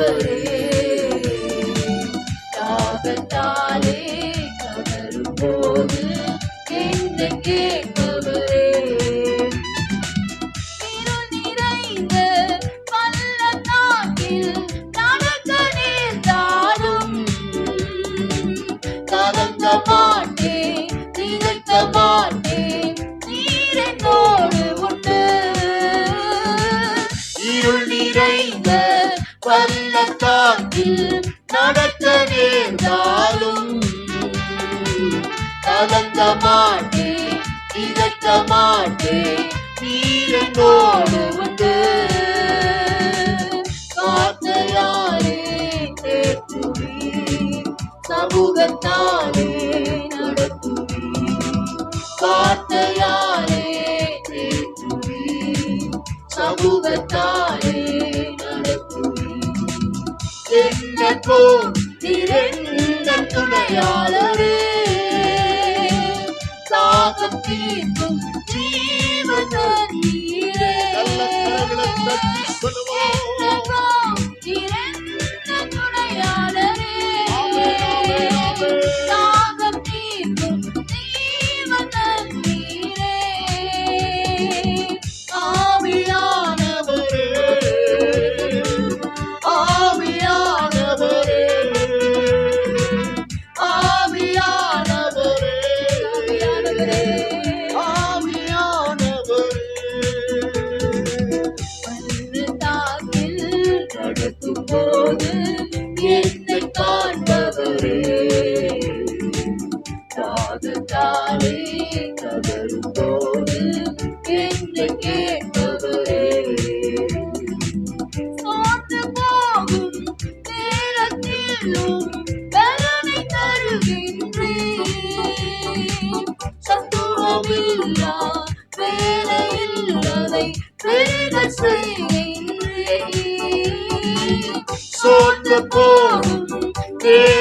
believe. பாதையில் நடக்க நேர்ந்தாலும் கலங்க மாட்டேன் திகட்ட மாட்டேன் நீரனோடு உண்டு வார்த்தையாரே சமூகத்தான் நிற்போம் துணையாளரே. சாகம் நாவே கதரும் போது என்னை கேட்பவரே சோர்ந்து போகும் நேரத்திலும் கருணை தருகின்றேன் சத்துவமில்லா வேலையில்லதை வேலை செய்கின்றேன். சோர்ந்து போகும் நேரம்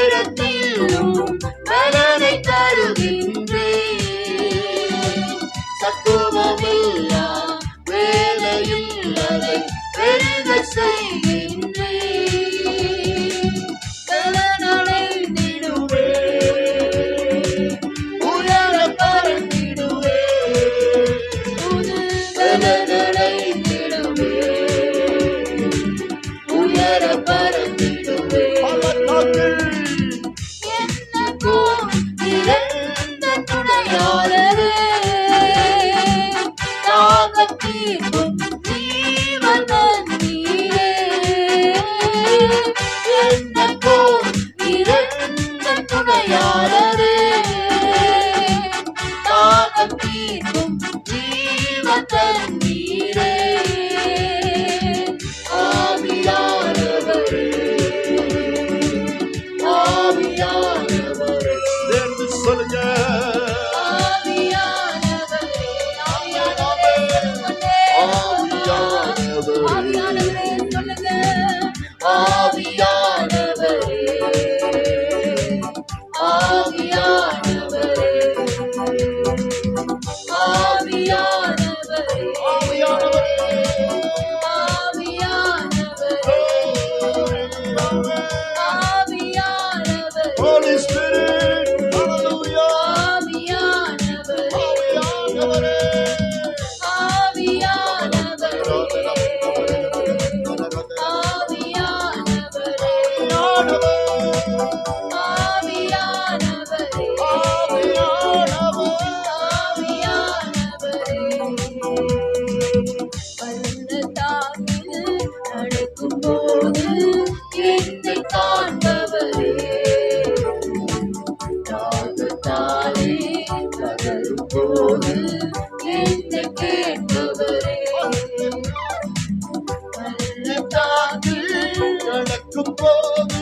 இருக்கும் போது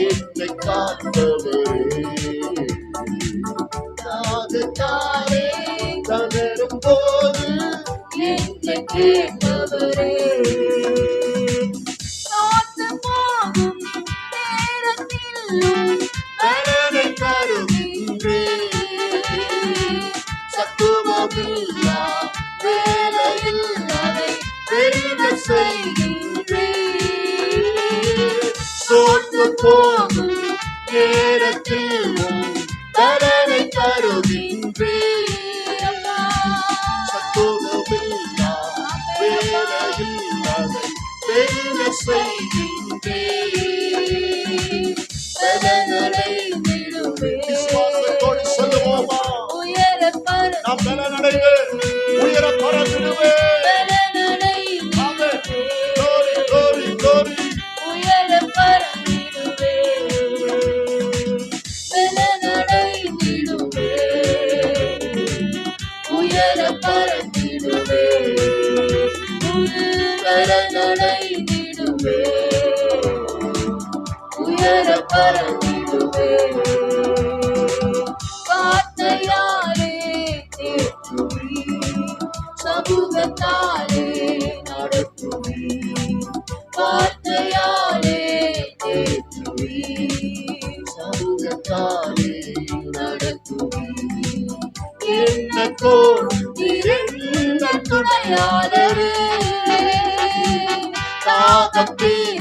என்னை காத்தவரே தாகத்தாரே தகரும் போது என்னை கேட்க எப்போதும் நேரத்தில் தரனை தருகின்றேன் சத்துவமில்லா வேலையில் அதை செய்கின்றேன் நடத்துவே வார்த்தையாலே தேற்றுவே சமூகத்தாலே நடத்துவே வார்த்தையாலே தேற்றுவே சமூகத்தாலே நடத்துவி என்ன நிறைந்த துணையாளரே? தாகத்தில்